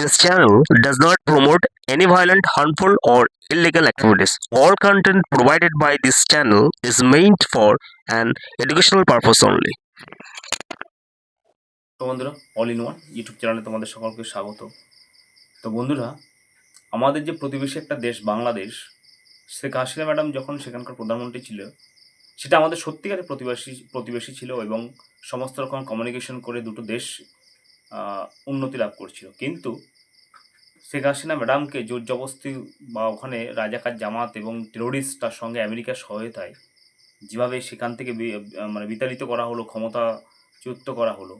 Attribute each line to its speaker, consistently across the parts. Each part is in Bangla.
Speaker 1: This channel does not promote any violent, harmful, or illegal activities. All content provided by this channel is meant for an educational purpose only.
Speaker 2: তো বন্ধুরা অল ইন ওয়ান ইউটিউব চ্যানেলে তোমাদের সকলকে স্বাগত তো বন্ধুরা আমাদের যে প্রতিবেশী একটা দেশ বাংলাদেশ শেখ হাসিনা ম্যাডাম যখন সেখানকার প্রধানমন্ত্রী ছিল সেটা আমাদের সত্যিকারের প্রতিবেশী প্রতিবেশী ছিল এবং সমস্ত রকম কমিউনিকেশন করে দুটো দেশ উন্নতি লাভ করছিল। কিন্তু শেখ হাসিনা ম্যাডামকে জোর জবস্তি বা ওখানে রাজাকার জামাত এবং টেরোরিস্ট তার সঙ্গে আমেরিকার সহায়তায় যেভাবে সেখান থেকে মানে বিতাড়িত করা হলো, ক্ষমতাচ্যুত করা হলো,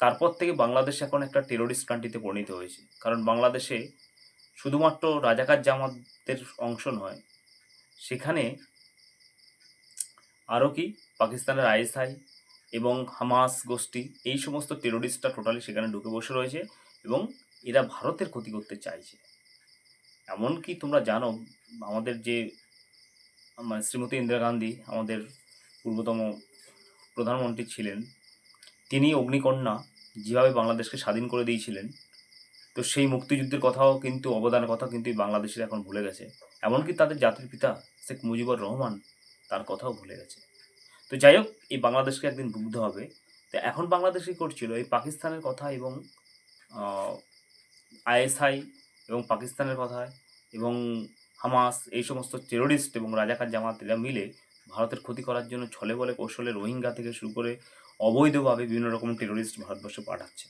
Speaker 2: তারপর থেকে বাংলাদেশ এখন একটা টেরোরিস্ট কান্ট্রিতে পরিণত হয়েছে। কারণ বাংলাদেশে শুধুমাত্র রাজাকার জামাতের অংশ নয়, সেখানে আরও কি? পাকিস্তানের আইএসআই এবং হামাস গোষ্ঠী, এই সমস্ত টেরোরিস্টরা টোটালি সেখানে ঢুকে বসে রয়েছে এবং এরা ভারতের ক্ষতি করতে চাইছে। এমনকি তোমরা জানো, আমাদের যে মানে শ্রীমতী ইন্দিরা গান্ধী, আমাদের পূর্বতম প্রধানমন্ত্রী ছিলেন, তিনি অগ্নিকন্যা যেভাবে বাংলাদেশকে স্বাধীন করে দিয়েছিলেন, তো সেই মুক্তিযুদ্ধের কথাও কিন্তু, অবদানের কথা কিন্তু বাংলাদেশের এখন ভুলে গেছে। এমনকি তাদের জাতির পিতা শেখ মুজিবুর রহমান তার কথাও ভুলে গেছে। তো যাই হোক, এই বাংলাদেশকে একদিন ডুবতে হবে। তো এখন বাংলাদেশ কী করছিল। এই পাকিস্তানের কথা এবং আইএসআই এবং পাকিস্তানের কথা এবং হামাস, এই সমস্ত টেরোরিস্ট এবং রাজাকার জামাত এরা মিলে ভারতের ক্ষতি করার জন্য ছলে বলে কৌশলে রোহিঙ্গা থেকে শুরু করে অবৈধভাবে বিভিন্ন রকম টেরোরিস্ট ভারতবর্ষে পাঠাচ্ছে।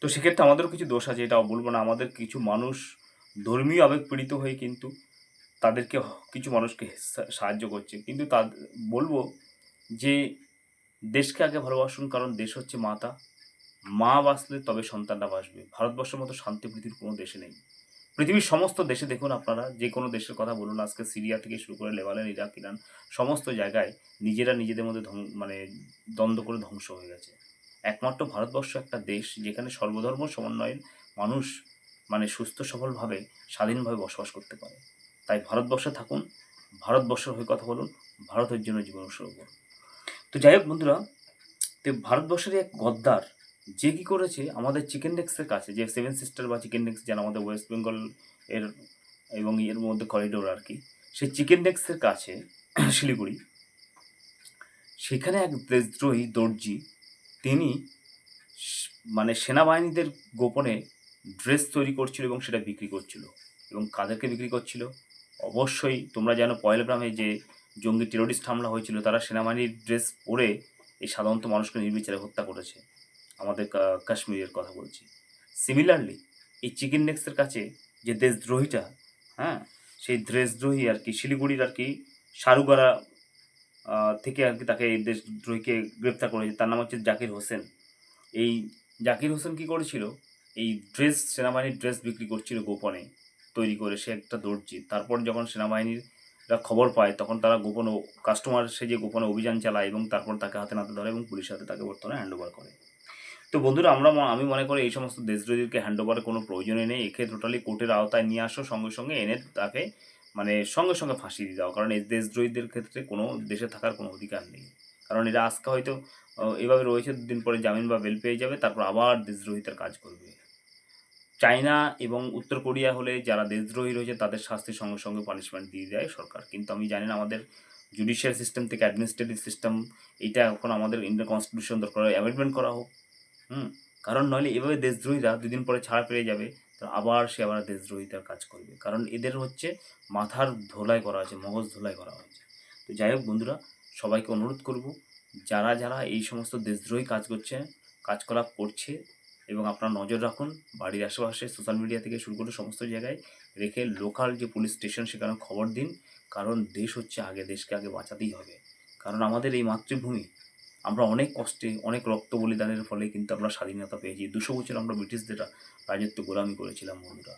Speaker 2: তো সেক্ষেত্রে আমাদেরও কিছু দোষ আছে এটা বলব না। আমাদের কিছু মানুষ ধর্মীয় আবেগ পীড়িত হয়ে কিন্তু তাদেরকে কিছু মানুষকে সাহায্য করছে। কিন্তু তা বলব যে দেশকে আগে ভালোবাসুন, কারণ দেশ হচ্ছে মাতা। মা বাঁচলে তবে সন্তানরা বাঁচবে। ভারতবর্ষের মতো শান্তি পৃথিবীর কোনো দেশে নেই। পৃথিবীর সমস্ত দেশে দেখুন আপনারা, যে কোনো দেশের কথা বলুন, আজকে সিরিয়া থেকে শুরু করে লেবানন, ইরাক, ইরান, সমস্ত জায়গায় নিজেরা নিজেদের মধ্যে মানে দ্বন্দ্ব করে ধ্বংস হয়ে গেছে। একমাত্র ভারতবর্ষ একটা দেশ যেখানে সর্বধর্ম সমন্বয়ের মানুষ মানে সুস্থ সবলভাবে স্বাধীনভাবে বসবাস করতে পারে। তাই ভারতবর্ষে থাকুন, ভারতবর্ষের হয়ে কথা বলুন, ভারতের জন্য জীবন উৎসর্গ করুন। তো যাই হোক বন্ধুরা, তো ভারতবর্ষের এক গদ্দার, যে কী করেছে, আমাদের চিকেন ডেক্সের কাছে, যে সেভেন সিস্টার বা চিকেন ডেক্স যেন আমাদের ওয়েস্ট বেঙ্গল এর এবং এর মধ্যে করিডোর আর কি সেই চিকেন ডেক্সের কাছে, শিলিগুড়ি, সেখানে এক দেশদ্রোহী দর্জি, তিনি মানে সেনাবাহিনীদের গোপনে ড্রেস তৈরি করছিল এবং সেটা বিক্রি করছিল এবং কাদেরকে বিক্রি করছিল? অবশ্যই তোমরা যেন জানো পয়লগ্রামে যে জঙ্গি টেরোরিস্ট হামলা হয়েছিল, তারা সেনাবাহিনীর ড্রেস পরে এই সাধারণত মানুষকে নির্বিচারে হত্যা করেছে। আমাদের কাশ্মীরের কথা বলছি। সিমিলারলি এই চিকেন নেক্সের কাছে যে দেশদ্রোহীটা হ্যাঁ সেই দেশদ্রোহী আর কি, শিলিগুড়ির আর কি সারুগারা থেকে আর কি তাকে এই দেশদ্রোহীকে গ্রেপ্তার করেছে, তার নাম হচ্ছে জাকির হোসেন। এই জাকির হোসেন কি করেছিল? এই ড্রেস সেনাবাহিনীর ড্রেস বিক্রি করছিল গোপনে, তৈরি করে, সে একটা দর্জি। তারপর যখন সেনাবাহিনীরা খবর পায়, তখন তারা গোপন কাস্টমার সে যে গোপনে অভিযান চালায় এবং তারপর তাকে হাতে নাতে ধরে এবং পুলিশের হাতে তাকে বর্তমানে হ্যান্ড ওভার করে। তো বন্ধুরা, আমরা আমি মনে করি এই সমস্ত দেশদ্রোহীদেরকে হ্যান্ড ওভারের কোনো প্রয়োজনই নেই। একে টোটালি কোর্টের আওতায় নিয়ে আসো, সঙ্গে সঙ্গে এনে তাকে মানে সঙ্গে সঙ্গে ফাঁসি দিয়ে দাও। কারণ এই দেশদ্রোহীদের ক্ষেত্রে কোনো দেশে থাকার কোনো অধিকার নেই। কারণ এরা আজকে হয়তো এভাবে রয়েছে, দুদিন পরে জামিন বা বেল পেয়ে যাবে, তারপর আবার দেশদ্রোহিতার কাজ করবে। চায়না এবং উত্তর কোরিয়া হলে যারা দেশদ্রোহী রয়েছে, তাদের শাস্তির সঙ্গে সঙ্গে পানিশমেন্ট দিয়ে দেয় সরকার। কিন্তু আমি জানি না আমাদের জুডিশিয়াল সিস্টেম থেকে অ্যাডমিনিস্ট্রেটিভ সিস্টেম এইটা এখন আমাদের ইন্ডিয়ান কনস্টিটিউশন দরকার অ্যামেন্ডমেন্ট করা হোক। হুম? কারণ নইলে এভাবে দেশদ্রোহীরা দুদিন পরে ছাড়া পেয়ে যাবে, তো আবার সে আবার দেশদ্রোহিতার কাজ করবে। কারণ এদের হচ্ছে মাথার ধোলাই করা হয়েছে, মগজ ধোলাই করা হয়েছে। তো যাই হোক বন্ধুরা, সবাইকে অনুরোধ করব, যারা যারা এই সমস্ত দেশদ্রোহী কাজ করছে কাজকলাপ করছে এবং আপনারা নজর রাখুন বাড়ির আশেপাশে সোশ্যাল মিডিয়া থেকে শুরু করে সমস্ত জায়গায় রেখে লোকাল যে পুলিশ স্টেশন সেখানে খবর দিন। কারণ দেশ হচ্ছে আগে, দেশকে আগে বাঁচাতেই হবে। কারণ আমাদের এই মাতৃভূমি, আমরা অনেক কষ্টে, অনেক রক্ত বলিদানের ফলে কিন্তু আমরা স্বাধীনতা পেয়েছি। দুশো বছর আমরা ব্রিটিশদের রাজত্ব গোলামি করেছিলাম, বন্ধুরা।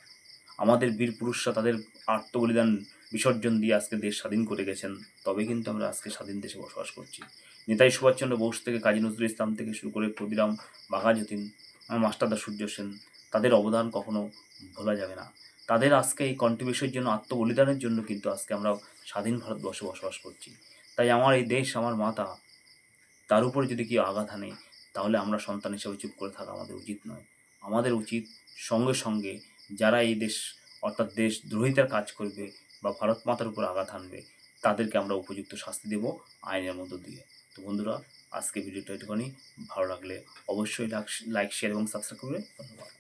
Speaker 2: আমাদের বীর পুরুষরা তাদের আত্মবলিদান বিসর্জন দিয়ে আজকে দেশ স্বাধীন করে গেছেন, তবে কিন্তু আমরা আজকে স্বাধীন দেশে বসবাস করছি। নেতাজি সুভাষচন্দ্র বোস থেকে কাজী নজরুল ইসলাম থেকে শুরু করে ক্ষুদিরাম বাঘাযতীন মাস্টারদা সূর্য সেন। তাদের অবদান কখনো ভোলা যাবে না। তাদের আজকে এই কন্ট্রিবিউশনের জন্য আত্মবলিদানের জন্য কিন্তু আজকে আমরা স্বাধীন ভারতবর্ষে বসবাস করছি। তাই আমার এই দেশ, আমার মাতা, তার উপরে যদি কেউ আঘাত আনে তাহলে আমরা সন্তান হিসেবে চুপ করে থাকা আমাদের উচিত নয়। আমাদের উচিত সঙ্গে সঙ্গে যারা এই দেশ, অর্থাৎ দেশ দ্রোহিতার কাজ করবে বা ভারত মাতার উপর আঘাত হানবে, তাদেরকে আমরা উপযুক্ত শাস্তি দেব আইনের মধ্য দিয়ে। তো বন্ধুরা আজকে ভিডিওটা একটুখানি ভালো লাগলে অবশ্যই লাইক শেয়ার এবং সাবস্ক্রাইব করবে ধন্যবাদ।